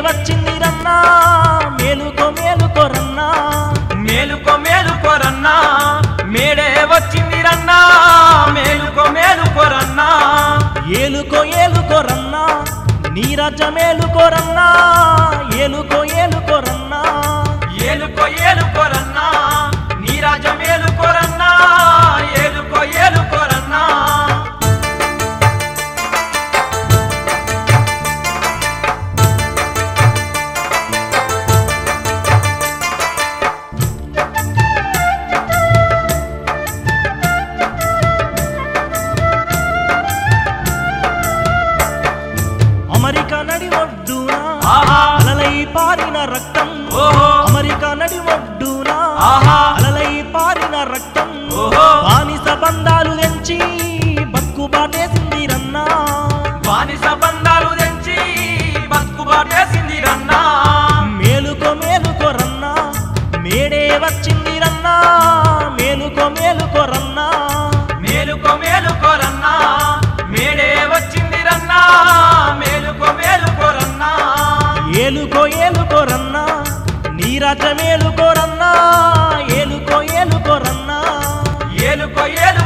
వచ్చింది రన్నా మేలుకో మేలుకో రన్నా. మేలుకో మేలుకో రన్నా. మేడే వచ్చింది రన్నా మేలుకో మేలుకో రన్నా. ఏలుకో ఏలుకో రన్నా. నీ రాజ్య మేలుకో రన్నా. ఏలుకో ఏలుకో రన్నా. ఏలుకో ఏలుకో రక్తం. ఓహో. అమెరికా నడి ఒడ్డున అలలై పారిన రక్తం. బానిస బంధాలు తెంచి బక్కు బాటేసింది రన్నా. బానిస బంధాలు తెంచి బతుకుబాటేసింది రన్నా. మేలుకో మేలుకో రన్నా. మేడే వచ్చింది రన్నా. మేలుకో మేలుకో రన్నా. మేలుకో మేలుకో రన్నా. మేడే వచ్చింది రన్నా. మేలుకో మేలుకో రన్నా. ఏలుకో నీ రాజ్యం ఏలుకోరన్నా ఏలుకో ఏలుకోరన్నా. ఏలుకో ఏలు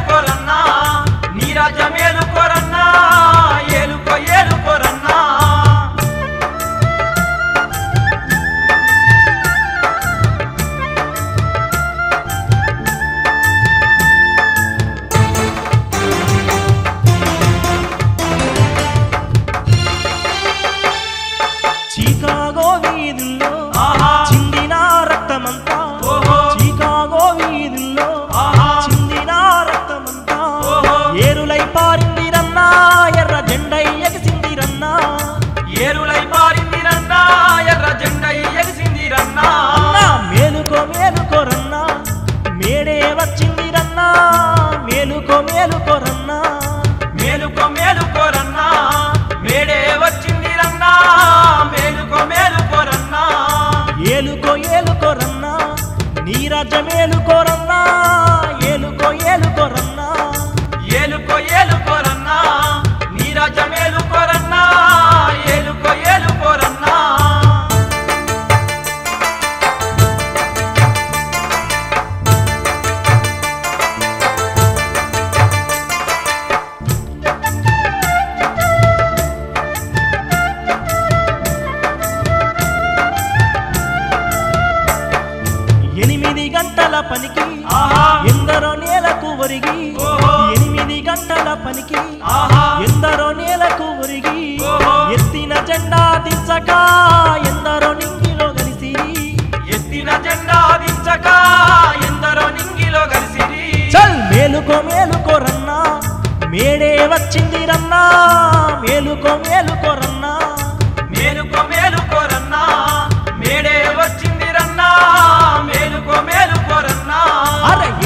ఏరులై పారింది రన్నా ఎర్ర జెండ ఎగిసింది రన్నా. మేలుకో మేలుకో రన్నా మేడే వచ్చింది రన్నా. మేలుకో మేలుకో రన్నా. మేలుకో మేలుకో రన్నా. మేడే వచ్చింది రన్నా. మేలుకో మేలుకో రన్నా. ఏలుకో ఏలుకో రన్నా. నీ రాజ్య రన్నా. పనికి ఎందరో నేలకు ఒరిగి. ఎనిమిది గంటల పనికి ఎందరో నేలకు ఒరిగి. ఎత్తిన జెండా దించక ఎందరో నింగిలో కలిసి ఎత్తిన జెండా దించక ఎందరో నింగిలో కలిసిరి చల్ మేలుకో మేలుకో రన్నా మేడే వచ్చింది రన్నా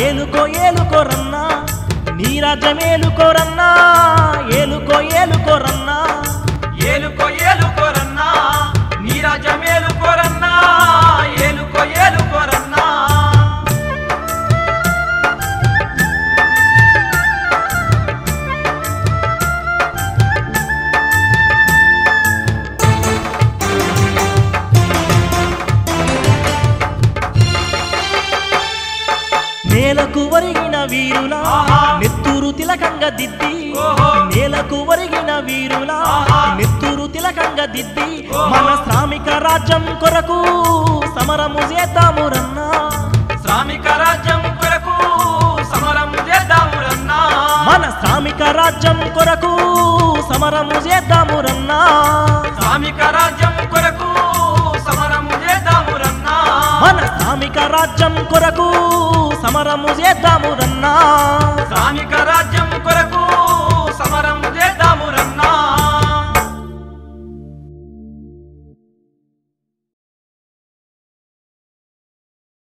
ఏలుకో ఏలుకోరన్నా నీ రాజ్య మేలుకో నేలకు ఒరిగిన వీరులా. నెత్తూరు తిలకంగా దిద్ది. నేలకు ఒరిగిన వీరులా. నెత్తూరు తిలకంగా దిద్ది. మన శ్రామిక రాజ్యం కొరకు సమరము చేద్దాము రన్నా శ్రామిక రాజ్యం కొరకు సమరం చేద్దాము రన్నా మన శ్రామిక రాజ్యం కొరకు సమరము చేద్దాము రన్నా శ్రామిక రాజ్యం మన సామిక రాజ్యం కొరకు సమరము చేద్దాము రన్నా. సామిక రాజ్యం కొరకు